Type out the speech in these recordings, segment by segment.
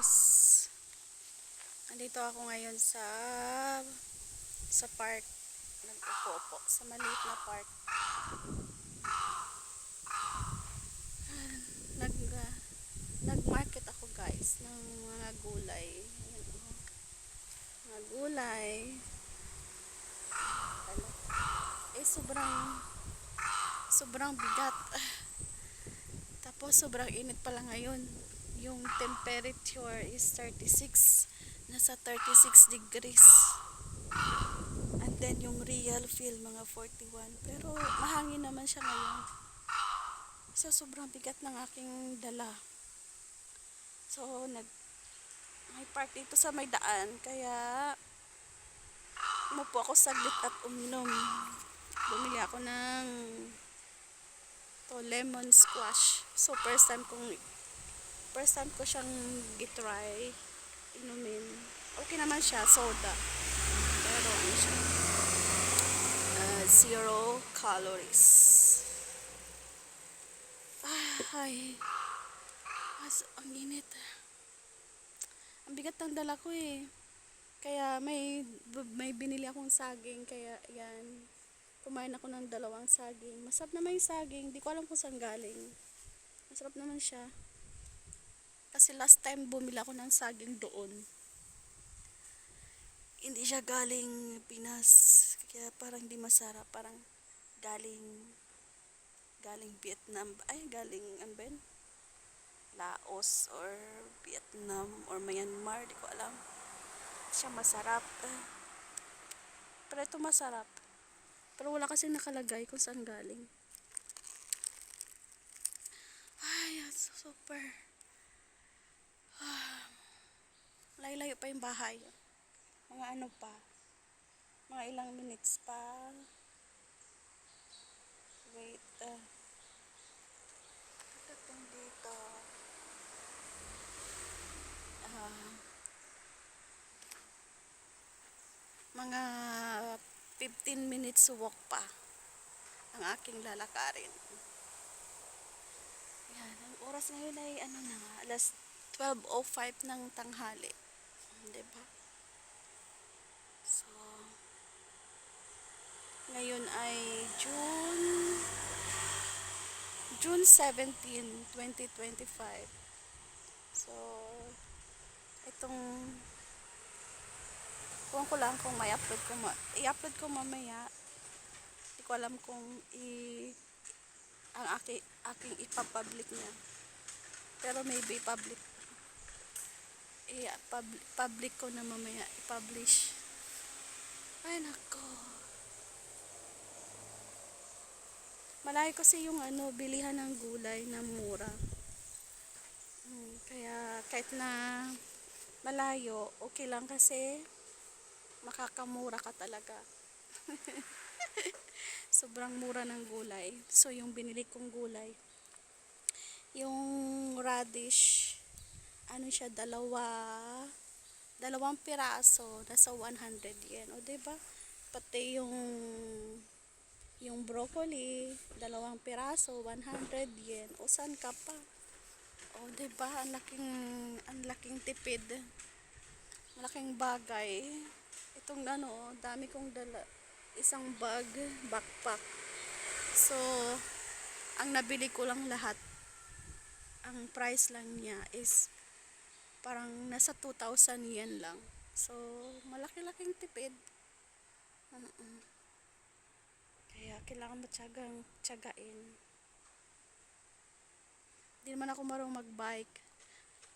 guys. Andito ako ngayon sa sa park. Nag-upo sa maliit na park. Nag uh, nag-market ako guys ng mga gulay. Ayan. Mga gulay. Eh sobrang sobrang bigat. Tapos sobrang init pala ngayon. Yung temperature is 36. Nasa 36 degrees. And then yung real feel mga 41. Pero mahangin naman siya ngayon. So sobrang bigat ng aking dala. So nag may park dito sa may daan. Kaya umupo ako saglit at uminom. Bumili ako ng to lemon squash. So first time kong first time ko siyang gitry inumin. Okay naman siya, soda. Pero ano siya? uh, zero calories. Ah, ay. As, ang init. Ang bigat ng dala ko eh. Kaya may may binili akong saging kaya yan. Kumain ako ng dalawang saging. Masarap naman yung saging. Di ko alam kung saan galing. Masarap naman siya. Kasi last time bumili ako ng saging doon. Hindi siya galing Pinas. Kaya parang di masarap. Parang galing galing Vietnam. Ay, galing ano ba yun? Laos or Vietnam or Myanmar. Di ko alam. Siya masarap. Pero ito masarap. Pero wala kasi nakalagay kung saan galing. Ay, so super. Ah, Layo-layo pa yung bahay. Mga ano pa. Mga ilang minutes pa. Wait. Uh, Pagdating dito. Ah, mga 15 minutes walk pa ang aking lalakarin. Yan, ang oras ngayon ay ano na, alas 12.05 ng tanghali. Diba? So, ngayon ay June June 17, 2025. So, itong Kuha ko lang kung may upload ko ma i-upload ko mamaya. Hindi ko alam kung i ang aki, aking ipapublic niya. Pero maybe public i public, public ko na mamaya i-publish. Ay nako. Malayo kasi yung ano, bilihan ng gulay na mura. Hmm, kaya kahit na malayo, okay lang kasi makakamura ka talaga. Sobrang mura ng gulay. So, yung binili kong gulay, yung radish, ano siya, dalawa, dalawang piraso, nasa 100 yen. O, diba? Pati yung, yung broccoli, dalawang piraso, 100 yen. O, saan ka pa? O, diba? Ang laking, ang laking tipid. Malaking bagay itong ano, dami kong dala isang bag, backpack. So, ang nabili ko lang lahat, ang price lang niya is parang nasa 2,000 yen lang. So, malaki-laking tipid. Uh-uh. Kaya, kailangan matyagang tiyagain. Hindi naman ako marunong mag-bike.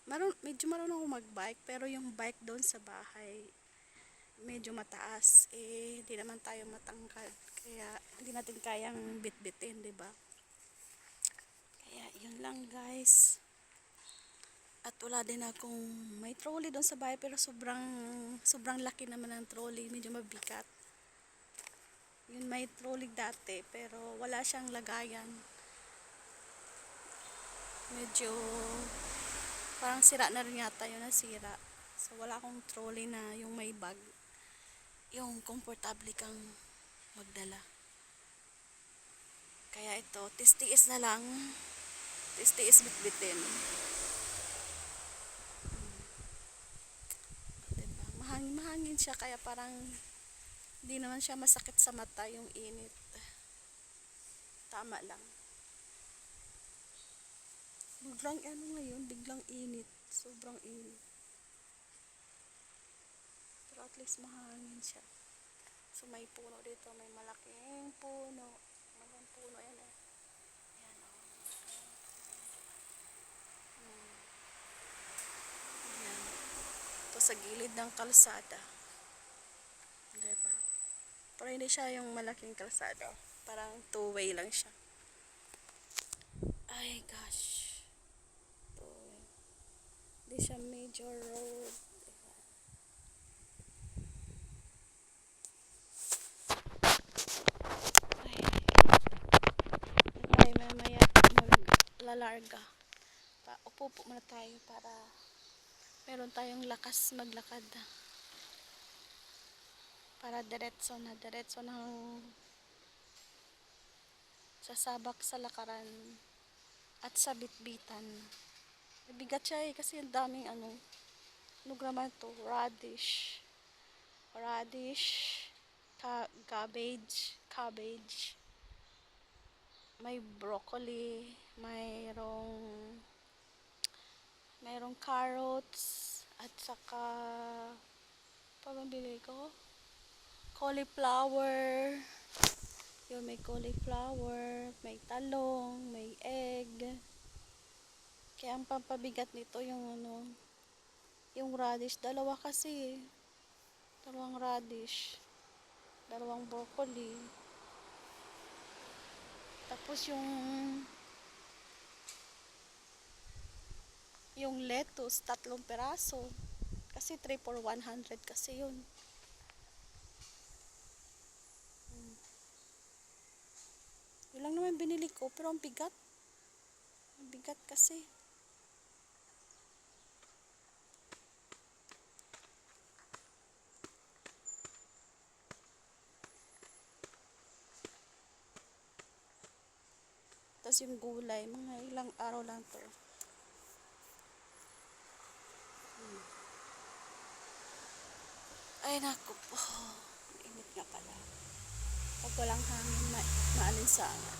Marun, medyo marunong ako mag-bike, pero yung bike doon sa bahay, medyo mataas eh hindi naman tayo matangkad kaya hindi natin kayang bitbitin di ba kaya yun lang guys at wala din akong may trolley doon sa bahay pero sobrang sobrang laki naman ng trolley medyo mabigat yun may trolley dati pero wala siyang lagayan medyo parang sira na rin yata yun nasira so wala akong trolley na yung may bag yung komportable kang magdala. Kaya ito, tistiis na lang. Tistiis bitbitin. Mahangin, mahangin siya kaya parang hindi naman siya masakit sa mata yung init. Tama lang. Biglang ano ngayon, biglang init. Sobrang init. Pero at least mahangin siya. So may puno dito, may malaking puno. Malaking puno yan eh. Yan o. Hmm. Yan. Ito sa gilid ng kalsada. Diba? Pero hindi siya yung malaking kalsada. Parang two-way lang siya. Ay, gosh. Two-way. Hindi siya major road. Ay, mamaya maglalarga. Pa, upo po muna tayo para meron tayong lakas maglakad. Para diretso na diretso ng sasabak sa lakaran at sa bitbitan. Bigat siya eh kasi ang daming ano, ano naman to, radish. Radish, ca- cabbage, cabbage. May broccoli, mayroong mayroong carrots at saka pamabili ko? Cauliflower. Yun may cauliflower may talong may egg. Kaya ang pampabigat nito yung ano yung radish. Dalawa kasi dalawang radish. Dalawang broccoli. Tapos yung yung lettuce, tatlong peraso. Kasi 3 for 100 kasi yun. Hmm. Yun lang naman binili ko, pero ang bigat. Ang bigat kasi. Tapos yung gulay, mga ilang araw lang to. Ay, naku po. Init nga pala. Pag walang hangin, ma maalinsangan.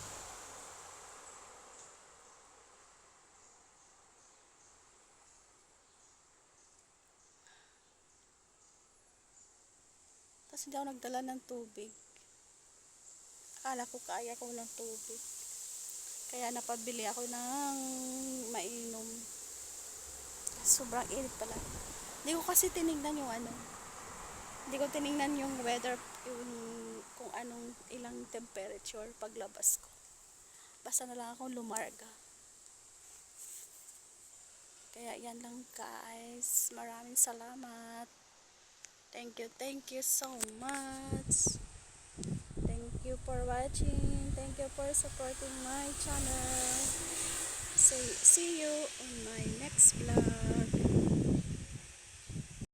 Tapos hindi ako nagdala ng tubig. Akala ko kaya ko walang tubig. Kaya napabili ako ng mainom. Sobrang init pala. Hindi ko kasi tinignan yung ano, hindi ko tiningnan yung weather, yung kung anong ilang temperature paglabas ko. Basta na lang akong lumarga. Kaya yan lang guys. Maraming salamat. Thank you, thank you so much. Thank you for watching. Thank you for supporting my channel. See, see you on my next vlog.